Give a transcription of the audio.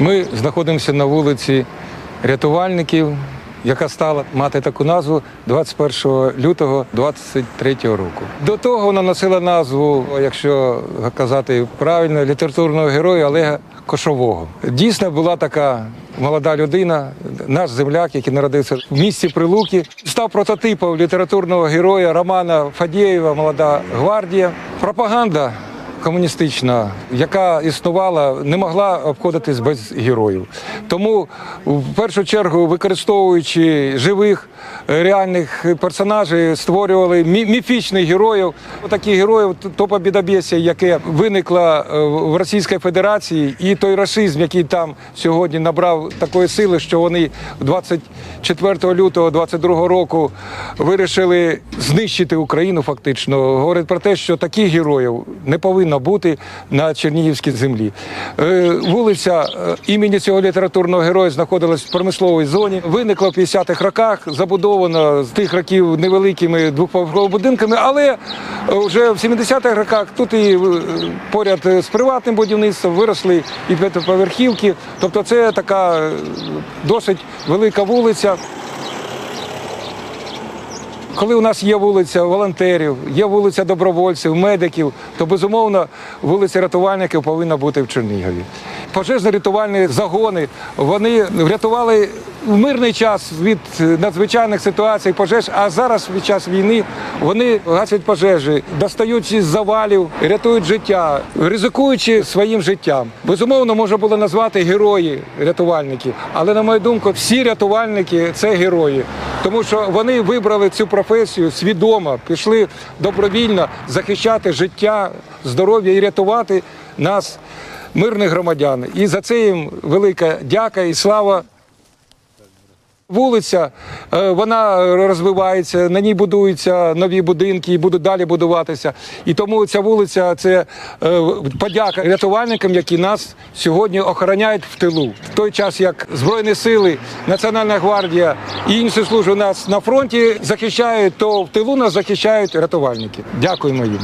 Ми знаходимося на вулиці рятувальників, яка стала мати таку назву 21 лютого 23 року. До того вона носила назву, якщо казати правильно, літературного героя Олега Кошового. Дійсно була така молода людина, наш земляк, який народився в місті Прилуки, став прототипом літературного героя Романа Фадєєва Молода гвардія. Пропаганда комуністична, яка існувала, не могла обходитись без героїв. Тому в першу чергу, використовуючи живих е, реальних персонажів, створювали мі- міфічних героїв. Такі героїв то побідобєсія, яке виникло е, в Російській Федерації, і той расизм, який там сьогодні набрав такої сили, що вони 24 лютого 22 року вирішили знищити Україну. Фактично говорить про те, що таких героїв не повинно бути на Чернігівській землі. Е, Вулиця е, імені цього літературного героя знаходилась в промисловій зоні. Виникла в 50-х роках, забудована з тих років невеликими двохповерховими будинками, але е, вже в 70-х роках тут і поряд з приватним будівництвом виросли і п'ятиповерхівки. Тобто це така досить велика вулиця. Коли у нас є вулиця волонтерів, є вулиця добровольців, медиків, то безумовно вулиця рятувальників повинна бути в Чернігові. Пожежно-рятувальні загони вони врятували в мирний час від надзвичайних ситуацій, пожеж. А зараз під час війни вони гасять пожежі, достають із завалів, рятують життя, ризикуючи своїм життям. Безумовно, можна було назвати герої рятувальники, але на мою думку, всі рятувальники це герої, тому що вони вибрали цю професію свідомо, пішли добровільно захищати життя, здоров'я і рятувати нас, мирних громадян. І за це їм велика дяка і слава. Вулиця е, вона розвивається, на ній будуються нові будинки і будуть далі будуватися. І тому ця вулиця це е, подяка рятувальникам, які нас сьогодні охороняють в тилу. В той час, як Збройні сили, Національна гвардія і інші служби нас на фронті захищають, то в тилу нас захищають рятувальники. Дякуємо їм.